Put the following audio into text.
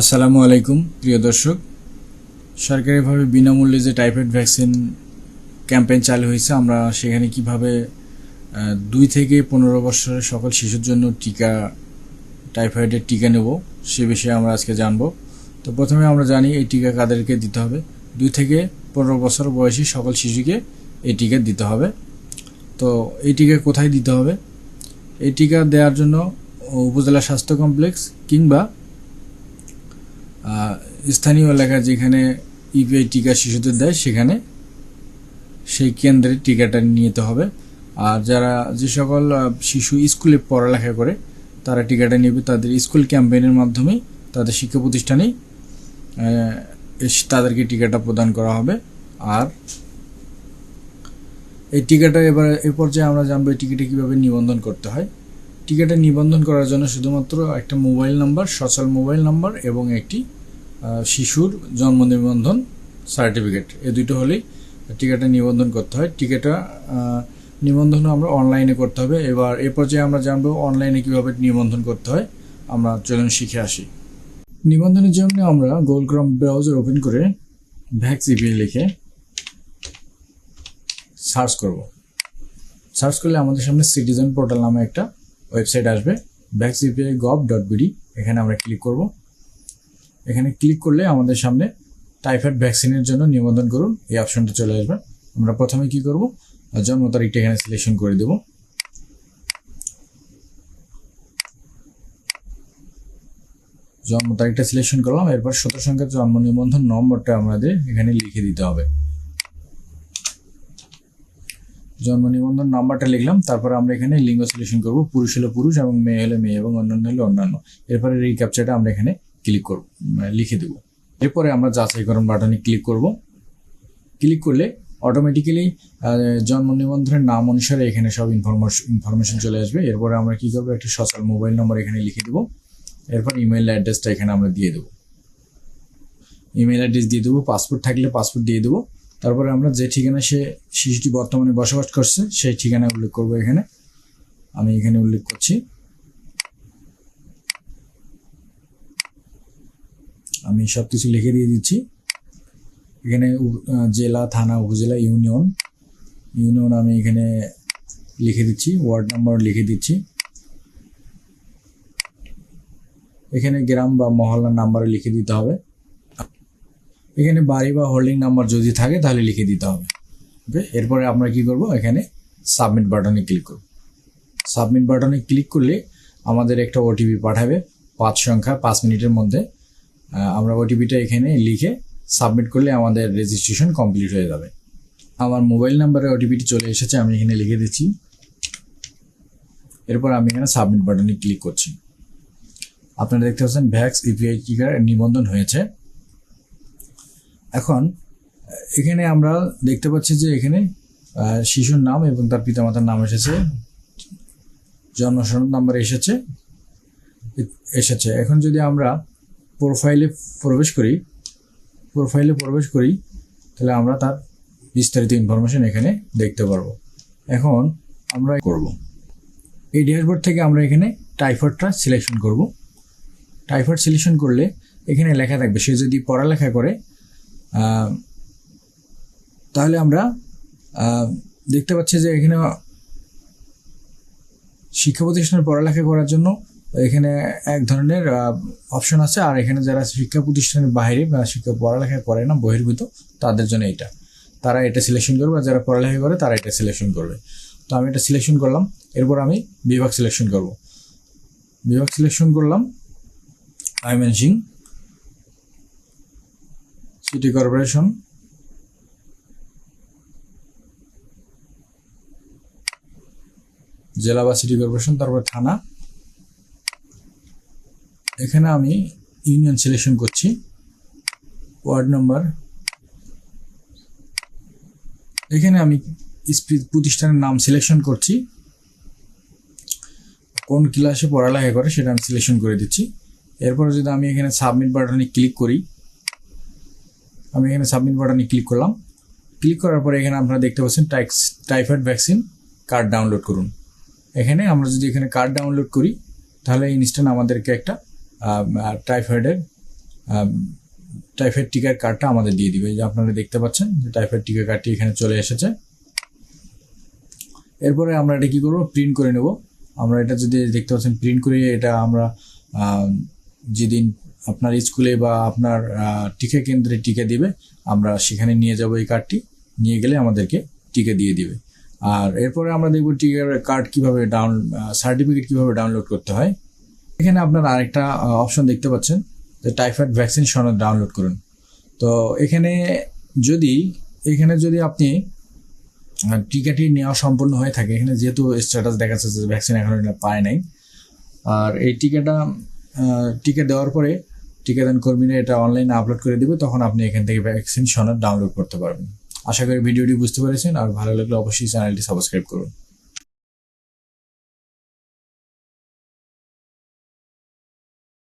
আসসালামু আলাইকুম, প্রিয় দর্শক। সরকারিভাবে বিনামূল্যে যে টাইফয়েড ভ্যাকসিন ক্যাম্পেইন চালু হয়েছে, আমরা সেখানে কীভাবে দুই থেকে পনেরো বছরের সকল শিশুর জন্য টিকা, টাইফয়েডের টিকা নেব, সে বিষয়ে আমরা আজকে জানব। তো প্রথমে আমরা জানি এই টিকা কাদেরকে দিতে হবে। দুই থেকে পনেরো বছর বয়সী সকল শিশুকে এই টিকা দিতে হবে। তো এই টিকা কোথায় দিতে হবে? এই টিকা দেওয়ার জন্য উপজেলা স্বাস্থ্য কমপ্লেক্স কিংবা স্থানীয় এলাকা যেখানে ইপিআই টিকা শিশুদের দেয়, সেখানে সেই কেন্দ্রে টিকাটা নিতে হবে। আর যারা যে সকল শিশু স্কুলে পড়ালেখা করে, তারা টিকাটা নেবে তাদের স্কুল ক্যাম্পেইনের মাধ্যমেই তাদের শিক্ষা এস- তাদেরকে টিকাটা প্রদান করা হবে। আর এই টিকাটা এবার, এ পর্যায়ে আমরা জানব এই টিকাটা কীভাবে নিবন্ধন করতে হয়। টিকাটা নিবন্ধন করার জন্য শুধুমাত্র একটা মোবাইল নাম্বার, সচল মোবাইল নাম্বার এবং একটি শিশুর জন্ম নিবন্ধন সার্টিফিকেট। এ দুটো হলেই টিকাটা নিবন্ধন করতে হয়। টিকাটা নিবন্ধন আমরা অনলাইনে করতে হবে। এবার এ পর্যায়ে আমরা জানব অনলাইনে কীভাবে নিবন্ধন করতে হয়। আমরা চলুন শিখে আসি। নিবন্ধনের জন্য আমরা গুগল ক্রম ব্রাউজার ওপেন করে ভ্যাক্স ইপিএ লিখে সার্চ করব। সার্চ করলে আমাদের সামনে সিটিজেন পোর্টাল নামে একটা ওয়েবসাইট আসবে Vax EPI gov dot BD এখানে আমরা ক্লিক করব। এখানে ক্লিক করলে আমাদের সামনে টাইফয়েড ভ্যাকসিনের জন্য নিবন্ধন করুন, এই অপশনটা চলে আসবে। আমরা প্রথমে কি করব? জন্ম তারিখটা এখানে সিলেকশন করে দেব। জন্ম তারিখটা সিলেকশন করলাম, এরপর শত সংখ্যার জন্ম নিবন্ধন নম্বরটা আমাদের এখানে লিখে দিতে হবে। জন্ম নিবন্ধন নাম্বারটা লিখলাম, তারপর আমরা এখানে লিঙ্গ সিলেকশন করব, পুরুষ হলে পুরুষ এবং মেয়ে হলে মেয়ে এবং অন্যান্য হলে অন্যান্য। এরপরে এই ক্যাপচারটা আমরা এখানে ক্লিক করব মানে লিখে দেব। এরপরে আমরা যাচাইকরণ বাটনে ক্লিক করব। ক্লিক করলে অটোমেটিক্যালি জন্ম নিবন্ধনের নাম অনুসারে এখানে সব ইনফরমেশন ইনফরমেশন চলে আসবে। এরপরে আমরা কী করব, একটা সচল মোবাইল নম্বর এখানে লিখে দেবো। এরপর ইমেল অ্যাড্রেসটা এখানে আমরা দিয়ে দেবো। ইমেল অ্যাড্রেস দিয়ে দেবো পাসপোর্ট থাকলে পাসপোর্ট দিয়ে দেবো। তারপরে আমরা যে ঠিকানা সে শিশুটি বর্তমানে বসবাস করছে, সেই ঠিকানা উল্লেখ করব এখানে। আমি এখানে উল্লেখ করছি। আমি সব কিছু লিখে দিয়ে দিচ্ছি। এখানে জেলা, থানা, উপজেলা, ইউনিয়ন। ইউনিয়ন আমি এখানে লিখে দিচ্ছি, ওয়ার্ড নাম্বার লিখে দিচ্ছি। এখানে গ্রাম বা মহল্লার নাম্বার লিখে দিতে হবে। এখানে বাড়ি বা হোল্ডিং নাম্বার যদি থাকে, তাহলে লিখে দিতে হবে। ওকে এরপরে আমরা কি করব? এখানে সাবমিট বাটনে ক্লিক করব। সাবমিট বাটনে ক্লিক করলে আমাদের একটা ওটিপি পাঠাবে, পাঁচ সংখ্যা, পাঁচ মিনিটের মধ্যে। আমরা ওটিপিটা এখানে লিখে সাবমিট করলে আমাদের রেজিস্ট্রেশন কমপ্লিট হয়ে যাবে। আমার মোবাইল নাম্বারে ওটিপিটি চলে এসেছে, আমি এখানে লিখে দিচ্ছি। এরপর আমি এখানে সাবমিট বাটনে ক্লিক করছি। আপনারা দেখতে পাচ্ছেন ভ্যাক্স ইপিআই টিকার নিবন্ধন হয়েছে। এখন এখানে আমরা দেখতে পাচ্ছি যে এখানে শিশুর নাম এবং তার পিতামাতার নাম এসেছে। জন্ম সনদ নাম্বার এসেছে। এসেছে। এখন যদি আমরা প্রোফাইলে প্রবেশ করি প্রোফাইলে প্রবেশ করি, তাহলে আমরা তার বিস্তারিত ইনফরমেশন এখানে দেখতে পারব। এখন আমরা করব। এই ড্যাশবোর্ড থেকে আমরা এখানে টাইফয়েডটা সিলেকশন করব। টাইফয়েড সিলেকশন করলে এখানে লেখা থাকবে, সে যদি পড়ালেখা করে তাহলে আমরা দেখতে পাচ্ছি যে এখানে শিক্ষা প্রতিষ্ঠানে পড়ালেখা করার জন্য এখানে এক ধরনের অপশন আছে। আর এখানে যারা শিক্ষা প্রতিষ্ঠানের বাইরে বা শিক্ষা পড়ালেখা করে না, বহির্ভূত, তাদের জন্য এটা। তারা এটা সিলেকশন করবে আর যারা পড়ালেখা করে, তারা এটা সিলেকশন করবে। তো আমি এটা সিলেকশন করলাম। এরপর আমি বিভাগ সিলেকশন করব। বিভাগ সিলেকশন করলাম। সিং সিটি কর্পোরেশন জেলা বা সিটি কর্পোরেশন তারপর থানা। এখানে আমি ইউনিয়ন সিলেকশন করছি। ওয়ার্ড নাম্বার এখানে আমি প্রতিষ্ঠানের নাম সিলেকশন করছি। কোন ক্লাসে পড়ালেখা করে সেটা আমি সিলেকশন করে দিচ্ছি। এরপরে যদি আমি এখানে সাবমিট বাটনে ক্লিক করি আমি এখানে সাবমিট বাটনে ক্লিক করলাম। ক্লিক করার পরে এখানে আপনারা দেখতে পাচ্ছেন টাইক্স টাইফয়েড ভ্যাকসিন কার্ড ডাউনলোড করুন। এখানে আমরা যদি এখানে কার্ড ডাউনলোড করি, তাহলে ইনস্ট্যান্ট আমাদেরকে একটা টাইফয়েডের টাইফয়েড টিকার কার্ডটা আমাদের দিয়ে দিবে। যে আপনারা দেখতে পাচ্ছেন যে টাইফয়েড টিকার কার্ডটি এখানে চলে এসেছে। এরপরে আমরা এটা কী করব? প্রিন্ট করে নেব। আমরা এটা যদি দেখতে পাচ্ছেন প্রিন্ট করে, এটা আমরা যেদিন আপনার স্কুলে বা আপনার টিকা কেন্দ্রে টিকা দিবে, আমরা সেখানে নিয়ে যাব এই কার্ডটি নিয়ে গেলে আমাদেরকে টিকা দিয়ে দিবে। আর এরপরে আমরা দেখব টিকার কার্ড কীভাবে ডাউন সার্টিফিকেট কীভাবে ডাউনলোড করতে হয়। এখানে আপনার আরেকটা অপশন দেখতে পাচ্ছেন, যে টাইফয়েড ভ্যাকসিন সনদ ডাউনলোড করুন। তো এখানে যদি এখানে যদি আপনি টিকাটি নেওয়া সম্পূর্ণ হয়ে থাকে, এখানে যেহেতু স্ট্যাটাস দেখাচ্ছে যে ভ্যাকসিন এখনও পায় নাই, আর এই টিকাটা টিকা দেওয়ার পরে টিকাদান কর্মীরা এটা অনলাইনে আপলোড করে দেবে, তখন আপনি এখান থেকে ভ্যাকসিন সনদ ডাউনলোড করতে পারবেন। আশা করি ভিডিওটি বুঝতে পেরেছেন, আর ভালো লাগলে অবশ্যই চ্যানেলটি সাবস্ক্রাইব করুন।